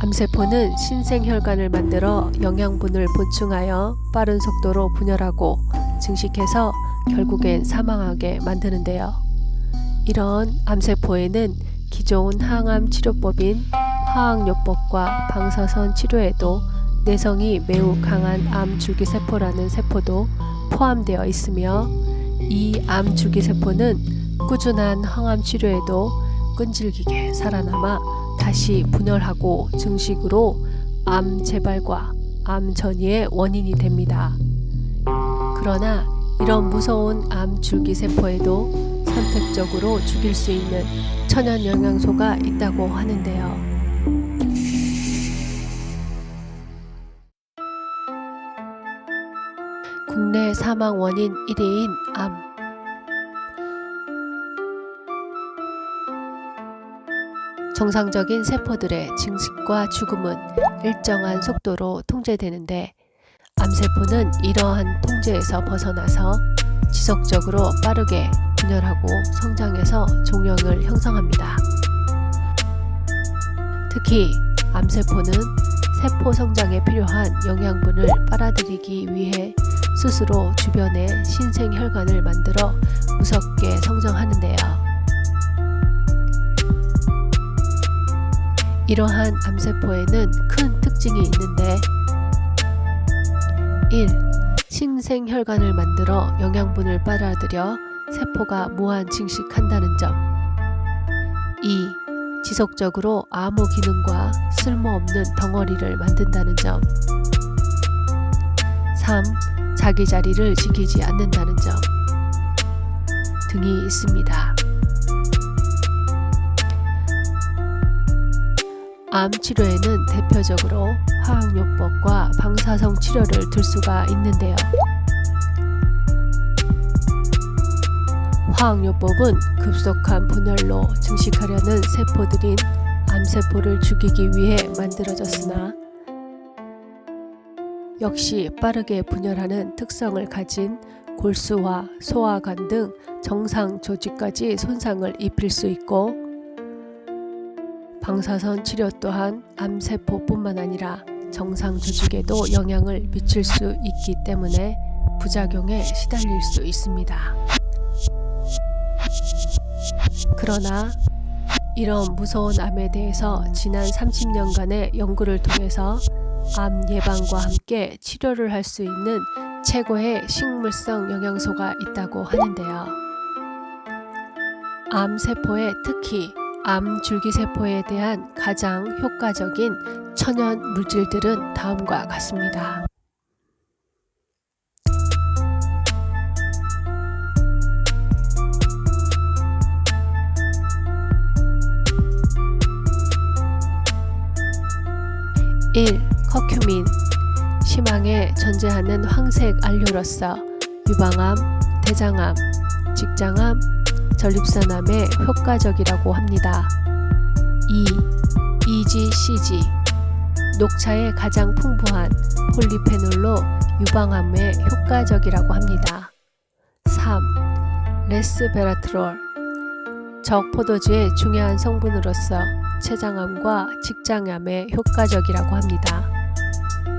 암세포는 신생혈관을 만들어 영양분을 보충하여 빠른 속도로 분열하고 증식해서 결국엔 사망하게 만드는데요. 이런 암세포에는 기존 항암 치료법인 화학요법과 방사선 치료에도 내성이 매우 강한 암 줄기세포라는 세포도 포함되어 있으며 이 암 줄기세포는 꾸준한 항암 치료에도 끈질기게 살아남아 다시 분열하고 증식으로 암 재발과 암 전이의 원인이 됩니다. 그러나 이런 무서운 암 줄기 세포에도 선택적으로 죽일 수 있는 천연 영양소가 있다고 하는데요. 국내 사망 원인 1위인 암. 정상적인 세포들의 증식과 죽음은 일정한 속도로 통제되는데 암세포는 이러한 통제에서 벗어나서 지속적으로 빠르게 분열하고 성장해서 종양을 형성합니다. 특히 암세포는 세포 성장에 필요한 영양분을 빨아들이기 위해 스스로 주변에 신생혈관을 만들어 무섭게 성장하는데요. 이러한 암세포에는 큰 특징이 있는데 1. 신생혈관을 만들어 영양분을 빨아들여 세포가 무한 증식한다는 점 2. 지속적으로 아무 기능과 쓸모없는 덩어리를 만든다는 점 3. 자기 자리를 지키지 않는다는 점 등이 있습니다. 암 치료에는 대표적으로 화학요법과 방사성 치료를 들 수가 있는데요. 화학요법은 급속한 분열로 증식하려는 세포들인 암세포를 죽이기 위해 만들어졌으나 역시 빠르게 분열하는 특성을 가진 골수와 소화관 등 정상 조직까지 손상을 입힐 수 있고 방사선 치료 또한 암세포뿐만 아니라 정상 조직에도 영향을 미칠 수 있기 때문에 부작용에 시달릴 수 있습니다. 그러나 이런 무서운 암에 대해서 지난 30년간의 연구를 통해서 암 예방과 함께 치료를 할 수 있는 최고의 식물성 영양소가 있다고 하는데요. 암세포에 특히 암 줄기세포에 대한 가장 효과적인 천연 물질들은 다음과 같습니다. 1. 커큐민 심항에 존재하는 황색 알료로서 유방암, 대장암, 직장암, 전립선암에 효과적이라고 합니다. 2. EGCG 녹차에 가장 풍부한 폴리페놀로 유방암에 효과적이라고 합니다. 3. 레스베라트롤 적포도주의 중요한 성분으로서 췌장암과 직장암에 효과적이라고 합니다.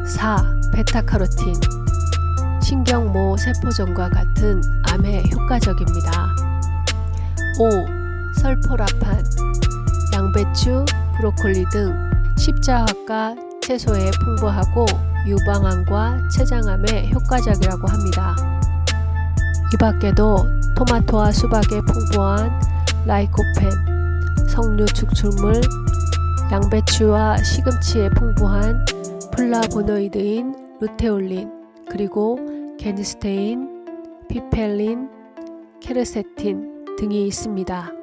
4. 베타카로틴 신경모 세포종과 같은 암에 효과적입니다. 5. 설포라판 양배추, 브로콜리 등 십자화과 채소에 풍부하고 유방암과 췌장암에 효과적이라고 합니다. 이 밖에도 토마토와 수박에 풍부한 라이코펜, 석류 축출물, 양배추와 시금치에 풍부한 플라보노이드인 루테올린, 그리고 게니스테인, 피펠린, 케르세틴 등이 있습니다.